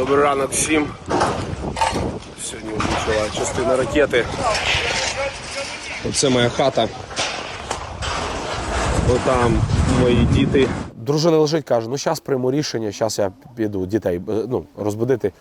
Добрий ранок всім. Сьогодні влучила частина ракети. Оце моя хата. Отам мої діти. Дружина лежить, каже, ну зараз прийму рішення, зараз я піду дітей е, ну, розбудити.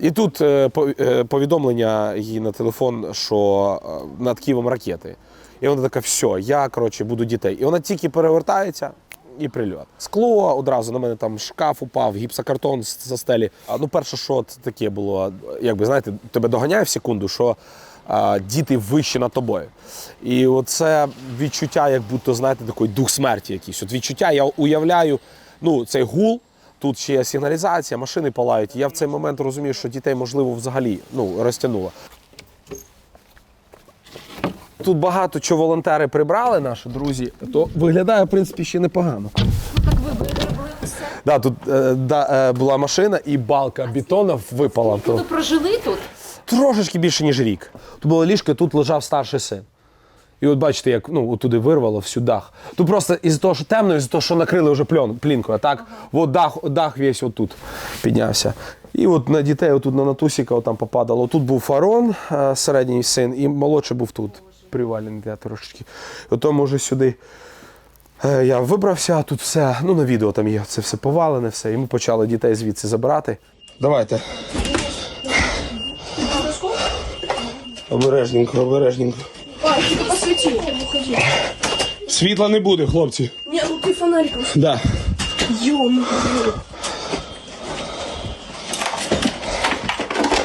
І тут е, е, повідомлення їй на телефон, що над Києвом ракети. І вона така, все, я коротше, буду дітей. І вона тільки перевертається і прильот. Скло одразу на мене там шкаф упав, гіпсокартон за стелі. А ну, перше, що таке було, якби знаєте, тебе доганяє в секунду, що а, діти вище над тобою. І оце відчуття, як будто, знаєте, такий дух смерті якийсь. От відчуття, я уявляю, ну, цей гул. Тут ще є сигналізація, машини палають. Я в цей момент розумію, що дітей, можливо, взагалі ну, розтягнуло. Тут багато чого волонтери прибрали, наші друзі, то виглядає, в принципі, ще непогано. Так ви все. Да, тут е, да, е, була машина і балка бетону випала. То Тобто прожили тут? трошечки більше, ніж рік. Тут було ліжко, тут лежав старший син. І от бачите, як ну, туди вирвало всю дах. Тут просто із-за того, що темно, із-за того, що накрили вже пльон, плінкою, а так? От дах, дах весь отут піднявся. І от на дітей, отут на Натусіка там попадало. Тут був фарон, е, середній син, і молодший був тут, привалений я трошечки. Ото може сюди. Е, Я вибрався, а тут все, ну на відео там є, це все повалене, все. І ми почали дітей звідси забирати. Давайте. Обережненько, обережненько. Світла не буде, хлопці. Ні, ну ти фонариком. Да. Йом.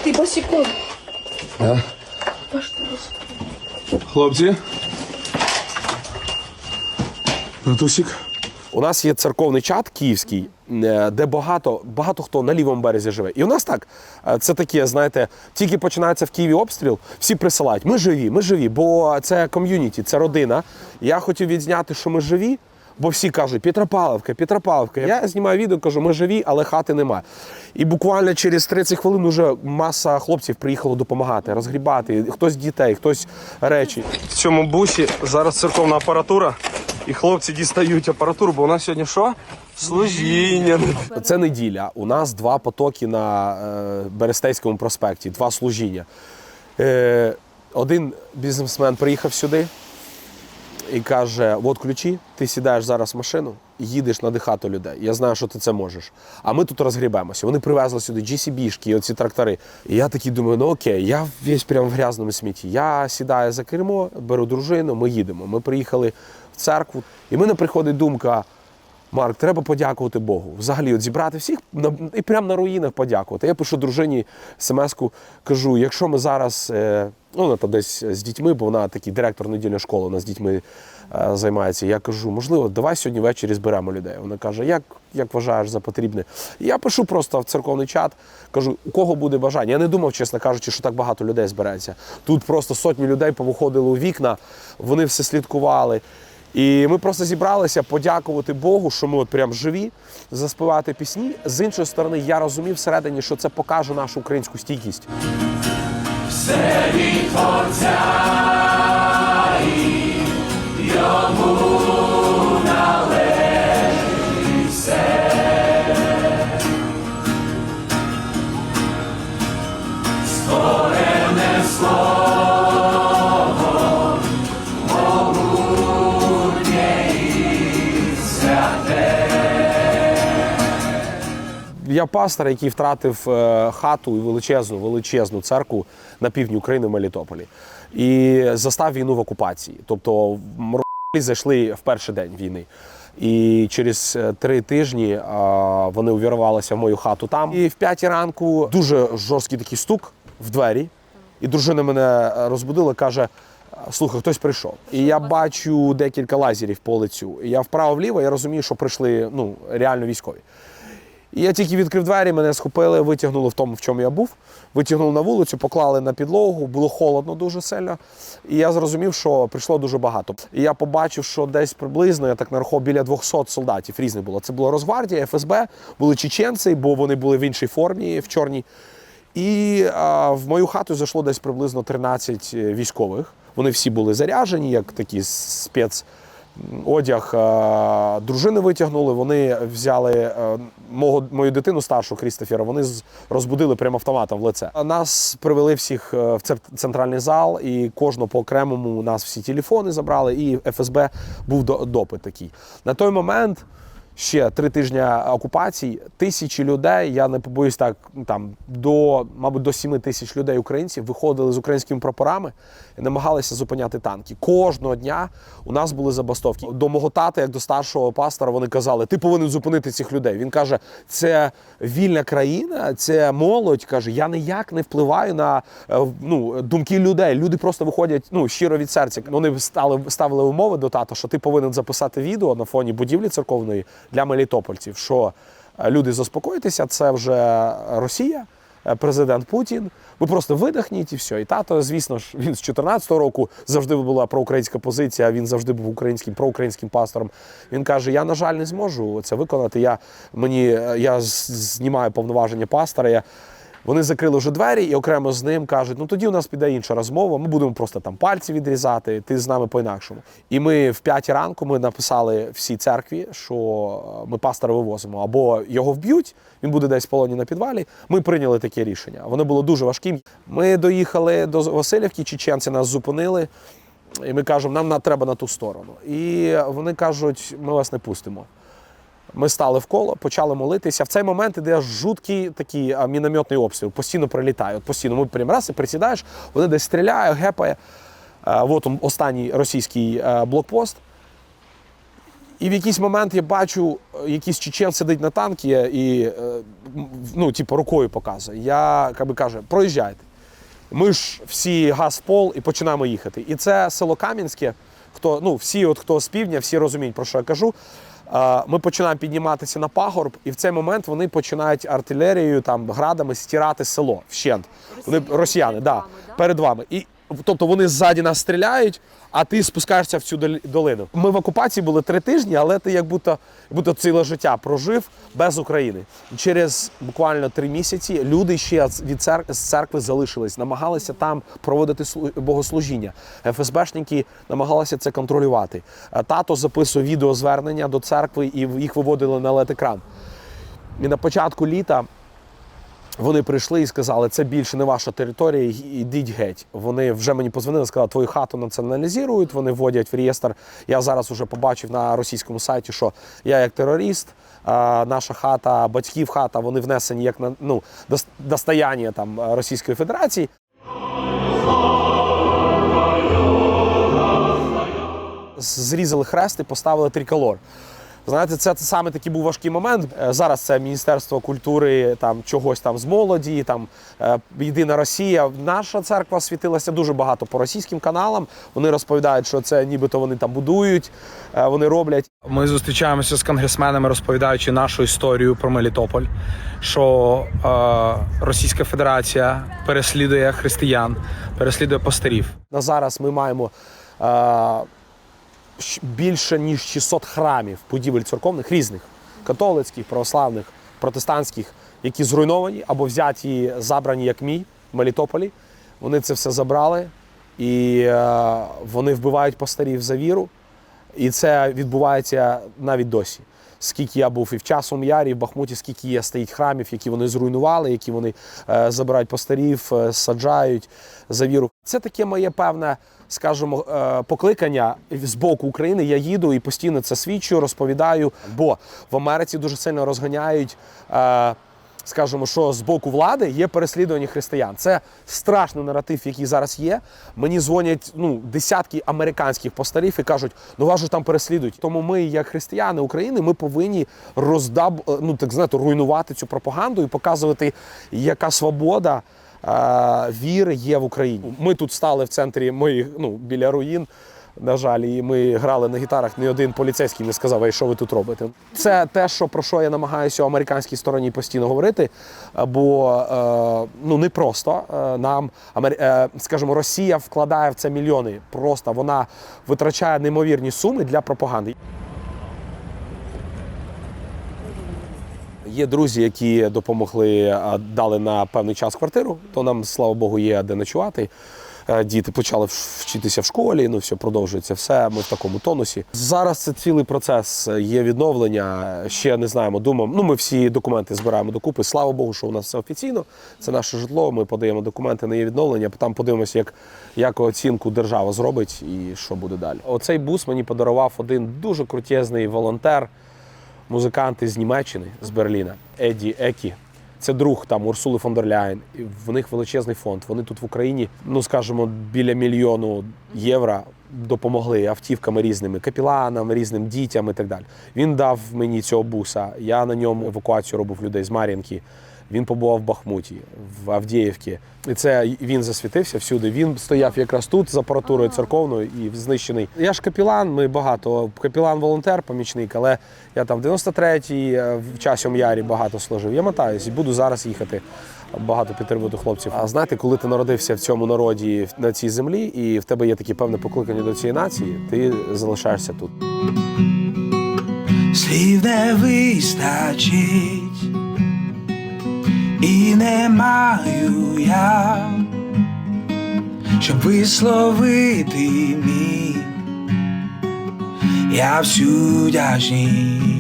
Ти босиком. Да. Паш, ти босиком. Хлопці. Натусік. У нас є церковний чат київський, е, де багато, багато хто на лівому березі живе. І у нас так, е, це таке, знаєте, тільки починається в Києві обстріл, всі присилають. Ми живі, ми живі, бо це ком'юніті, це родина. Я хотів відзняти, що ми живі. Бо всі кажуть, Петропавловка, Петропавловка. Я знімаю відео, кажу, ми живі, але хати немає. І буквально через 30 хвилин вже маса хлопців приїхало допомагати, розгрібати. Хтось дітей, хтось речі. В цьому бусі зараз церковна апаратура, і хлопці дістають апаратуру, бо у нас сьогодні що? Служіння. Це неділя. У нас два потоки на е, Берестейському проспекті, два служіння. Е, один бізнесмен приїхав сюди і каже: от ключі, ти сідаєш зараз в машину їдеш надихати людей. Я знаю, що ти це можеш. А ми тут розгрібемося. Вони привезли сюди GCB-шки, оці трактори. І я такий думаю, ну окей, я весь прямо в грязному смітті. Я сідаю за кермо, беру дружину, ми їдемо. Ми приїхали в церкву, і в мене приходить думка. Марк, треба подякувати Богу. Взагалі, от зібрати всіх і прямо на руїнах подякувати. Я пишу дружині смс-ку, кажу, якщо ми зараз, е, ну вона там десь з дітьми, бо вона такий директор недільної школи, вона з дітьми е, займається. Я кажу, можливо, давай сьогодні ввечері зберемо людей. Вона каже, як, як вважаєш за потрібне? Я пишу просто в церковний чат, кажу, у кого буде бажання. Я не думав, чесно кажучи, що так багато людей збереться. Тут просто сотні людей повиходили у вікна, вони все слідкували. І ми просто зібралися подякувати Богу, що ми от прям живі, заспівати пісні. З іншої сторони, я розумів всередині, що це покаже нашу українську стійкість. Я пастор, який втратив е, хату і величезну, величезну церкву на півдні України в Мелітополі. І застав війну в окупації. Тобто морозі зайшли в перший день війни. І через е, три тижні е, вони увірвалися в мою хату там. І в п'ятій ранку дуже жорсткий такий стук в двері. І дружина мене розбудила, каже: слухай, хтось прийшов. І я бачу декілька лазерів по лицю. І я вправо-вліво, я розумію, що прийшли ну, реально військові. І я тільки відкрив двері, мене схопили, витягнули в тому, в чому я був, витягнули на вулицю, поклали на підлогу, було холодно дуже сильно. І я зрозумів, що прийшло дуже багато. І я побачив, що десь приблизно, я так нарахував, біля 200 солдатів різних було. Це була Росгвардія, ФСБ, були чеченці, бо вони були в іншій формі, в чорній. І а, в мою хату зайшло десь приблизно 13 військових. Вони всі були заряжені, як такі спец одяг е, дружини витягнули. Вони взяли е, мого, мою дитину старшу Крістофера. Вони розбудили прямо автоматом в лице. Нас привели всіх е, в центральний зал, і кожного по окремому у нас всі телефони забрали, і ФСБ був до- допит такий. На той момент. Ще три тижні окупації, тисячі людей. Я не побоюсь так, ну, там до, мабуть, до 7 тисяч людей українців виходили з українськими прапорами і намагалися зупиняти танки. Кожного дня у нас були забастовки. До мого тата, як до старшого пастора, вони казали: ти повинен зупинити цих людей. Він каже: це вільна країна, це молодь. каже, я ніяк не впливаю на е, ну, думки людей. Люди просто виходять ну, щиро від серця. Вони стали ставили умови до тата, що ти повинен записати відео на фоні будівлі церковної для мелітопольців. Що е, люди заспокоїтеся, це вже Росія. е, Президент Путін, ви просто видихніть і все. І тато, звісно ж, він з 2014 року завжди була проукраїнська позиція. Він завжди був українським проукраїнським пастором. Він каже: Я, на жаль, не зможу це виконати. Я мені е, я знімаю повноваження пастора. Я вони закрили вже двері і окремо з ним кажуть: ну тоді у нас піде інша розмова. Ми будемо просто там пальці відрізати. Ти з нами по-інакшому. І ми в п'ятій ранку ми написали всій церкві, що е, ми пастора вивозимо, або його вб'ють, він буде десь в полоні на підвалі. Ми прийняли таке рішення. Воно було дуже важким. Ми доїхали до Васильівки, чеченці нас зупинили. І ми кажемо, нам треба на ту сторону. І вони кажуть, ми вас не пустимо. Ми стали в коло, почали молитися. В цей момент іде жуткий такий мінометний обстріл. Постійно прилітає. От постійно ми прям раз і присідаєш, вони десь стріляє, гепає. От останній російський блокпост. І в якийсь момент я бачу, е, якийсь чечен сидить на танкі і е, ну, типу, рукою показує. Я би, каже, проїжджайте. Ми ж всі газ в пол і починаємо їхати. І це село Кам'янське. Хто, ну, всі, от, хто з півдня, всі розуміють, про що я кажу. Ми починаємо підніматися на пагорб, і в цей момент вони починають артилерією, там, градами стирати село вщент. Вони Росіяни росіяни, перед да, вами, да? перед вами. І тобто вони ззаді нас стріляють, а ти спускаєшся в цю долину. Ми в окупації були три тижні, але ти як будто, будто ціле життя прожив без України. Через буквально три місяці люди ще від цер... з церкви залишились, намагалися там проводити богослужіння. ФСБшники намагалися це контролювати. Е, Тато записує відеозвернення до церкви і їх виводили на лед-екран. І на початку літа вони прийшли і сказали, це більше не ваша територія, ідіть геть. Вони вже мені позвонили, сказали, твою хату націоналізують, вони вводять в реєстр. Я зараз вже побачив на російському сайті, що я як терорист, наша хата, батьків хата, вони внесені як на ну, достояння там Російської Федерації. зрізали хрест і поставили триколор. Знаєте, це, це саме такий був важкий момент. Е, Зараз це Міністерство культури, там чогось там з молоді, там е, Єдина Росія. Наша церква світилася дуже багато по російським каналам. Вони розповідають, що це нібито вони там будують, е, вони роблять. Ми зустрічаємося з конгресменами, розповідаючи нашу історію про Мелітополь, що е, Російська Федерація переслідує християн, переслідує пастирів. На зараз ми маємо е, більше ніж 600 храмів, будівель церковних різних католицьких, православних, протестантських, які зруйновані або взяті, забрані, як мій в Мелітополі. Вони це все забрали і е, вони вбивають пастирів за віру. І це відбувається навіть досі. Скільки я був і в часом ярі, і в Бахмуті, скільки є стоїть храмів, які вони зруйнували, які вони е, забирають пастирів, е, саджають за віру. Це таке моє певне, скажімо, е, покликання з боку України. Я їду і постійно це свідчу, розповідаю. Бо в Америці дуже сильно розганяють. Е, скажімо, що з боку влади є переслідування християн. Це страшний наратив, який зараз є. Мені дзвонять ну, десятки американських постарів і кажуть, ну вас же там переслідують. Тому ми, як християни України, ми повинні роздаб, ну так знаєте, руйнувати цю пропаганду і показувати, яка свобода. Віри є в Україні. Ми тут стали в центрі моїх, ну біля руїн. На жаль, і ми грали на гітарах. Ні один поліцейський не сказав, «Ей, що ви тут робите. Це те, що про що я намагаюся у американській стороні постійно говорити. Бо е, ну не просто е, нам е, скажімо, Росія вкладає в це мільйони. Просто вона витрачає неймовірні суми для пропаганди. Є друзі, які допомогли, дали на певний час квартиру, то нам, слава Богу, є де ночувати. Е, Діти почали вчитися в школі, ну все продовжується все. Ми в такому тонусі. Зараз це цілий процес. Є відновлення. Ще не знаємо. Думаємо. Ну, ми всі документи збираємо докупи. Слава Богу, що у нас все офіційно. Це наше житло. Ми подаємо документи на її відновлення. Там подивимося, як, як оцінку держава зробить і що буде далі. Оцей бус мені подарував один дуже крутезний волонтер, музикант з Німеччини, з Берліна, Еді Екі. Це друг там Урсули фон дер Ляйн. В них величезний фонд. Вони тут в Україні, ну скажімо, біля мільйону євро допомогли автівками різними, капіланам, різним дітям і так далі. Він дав мені цього буса. Я на ньому евакуацію робив людей з Мар'їнки. Він побував в Бахмуті, в Авдіївці. І це він засвітився всюди. Він стояв якраз тут з апаратурою церковною і знищений. Я ж капілан, ми багато. Капілан-волонтер, помічник, але я там в 93-й е, в часом ярі багато служив. Я мотаюсь і буду зараз їхати. Багато підтримувати хлопців. А знаєте, коли ти народився в цьому народі на цій землі, і в тебе є таке певне покликання до цієї нації, ти залишаєшся тут. Слів не вистачить, і не маю я, щоб висловити мій, я всю вдячність